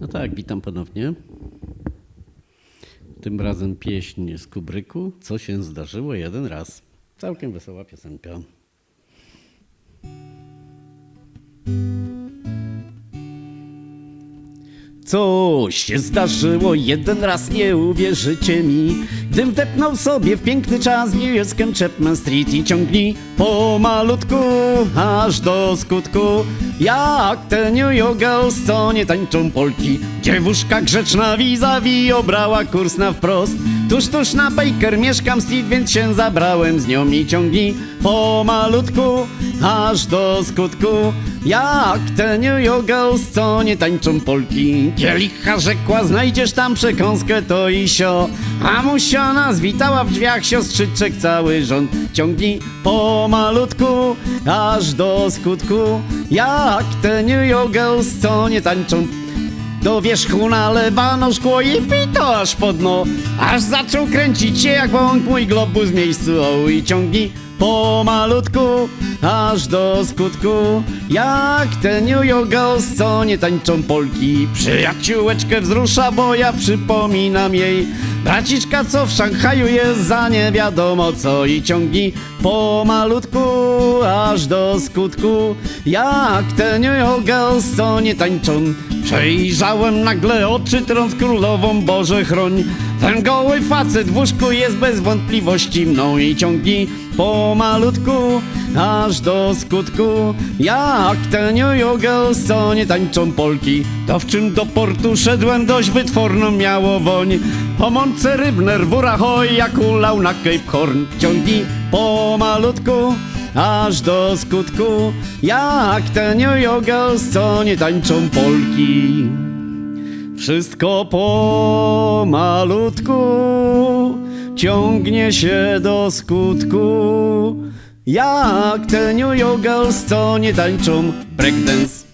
No tak, witam ponownie. Tym razem pieśń z Kubryku. Co się zdarzyło jeden raz. Całkiem wesoła piosenka. Coś się zdarzyło jeden raz, nie uwierzycie mi. Gdym wdepnął sobie w piękny czas New York Chapman Street i ciągnij pomalutku aż do skutku. Jak te New York Girls, co nie tańczą polki. Dziewuszka grzeczna vis-a-vis obrała kurs na wprost Tuż, tuż na Baker mieszkam Street, więc się zabrałem z nią i ciągnij pomalutku aż do skutku. Jak te New York co nie tańczą polki. Kielicha rzekła, znajdziesz tam przekąskę to i sio. A musio nas witała w drzwiach siostrzyczek cały rząd. Ciągnij pomalutku aż do skutku. Jak te New York co nie tańczą do wierzchu nalewano szkło i pito aż po dno. Aż zaczął kręcić się jak bąk mój globus w miejscu O i ciągnij pomalutku aż do skutku Jak te New York co nie tańczą polki. Przyjaciółeczkę wzrusza, bo ja przypominam jej Braciszka, co w Szanghaju jest za nie wiadomo co. I ciągnij pomalutku aż do skutku. Jak te New York co nie tańczą. Przejrzałem nagle oczy, trąc królową, Boże chroń Ten goły facet w łóżku jest bez wątpliwości mną I ciągnij pomalutku, aż do skutku. Jak te New co nie tańczą polki. To w czym do portu szedłem, dość wytworną miało woń. Po mące rybner, wóra hoj, jak ulał na Cape Horn. Ciągnij pomalutku, aż do skutku. Jak te New co nie tańczą polki Wszystko pomalutku ciągnie się do skutku. Jak te New York co nie tańczą breakdance